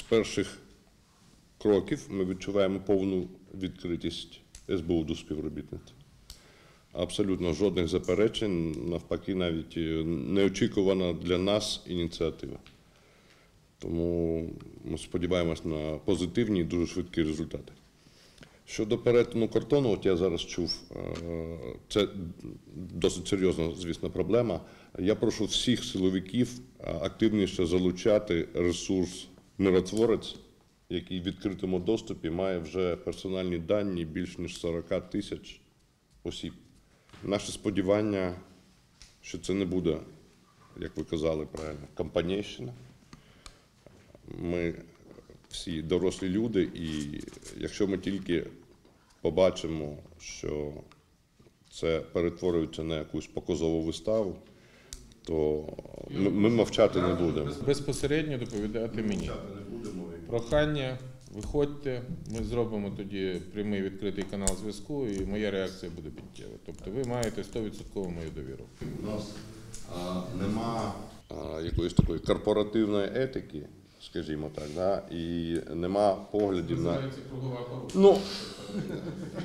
З перших кроків ми відчуваємо повну відкритість СБУ до співробітництва. Абсолютно жодних заперечень, навпаки, навіть е, неочікувана для нас ініціатива. Тому ми сподіваємось на позитивні і дуже швидкі результати. Щодо перетину кордону, от я зараз чув, е, це досить серйозна, звісно, проблема. Я прошу всіх силовиків е, активніше залучати ресурс миротворець, який в відкритому доступі має вже персональні дані більш ніж 40 тисяч осіб. Наше сподівання, що це не буде, як ви казали правильно, компанійщина. Ми всі дорослі люди, і якщо ми тільки побачимо, що це перетворюється на якусь показову виставу, то ми, ми мовчати не будемо. Безпосередньо доповідати мені. Прохання, виходьте, ми зробимо тоді прямий відкритий канал зв'язку, і моя реакція буде підтєва. Тобто ви маєте 100% мою довіру. У нас а, нема а, якоїсь такої корпоративної етики, скажімо так, да? і нема поглядів на. Ну,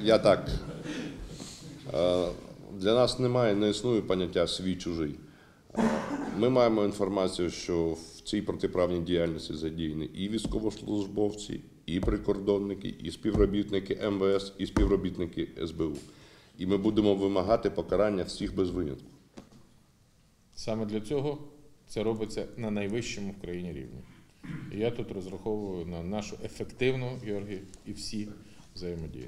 я так. Для нас немає, не існує поняття свій чужий. Ми маємо інформацію, що в цій протиправній діяльності задіяні і військовослужбовці, і прикордонники, і співробітники МВС, і співробітники СБУ. І ми будемо вимагати покарання всіх без винятку. Саме для цього це робиться на найвищому в країні рівні. Я тут розраховую на нашу ефективну, Георгій, і всі взаємодію.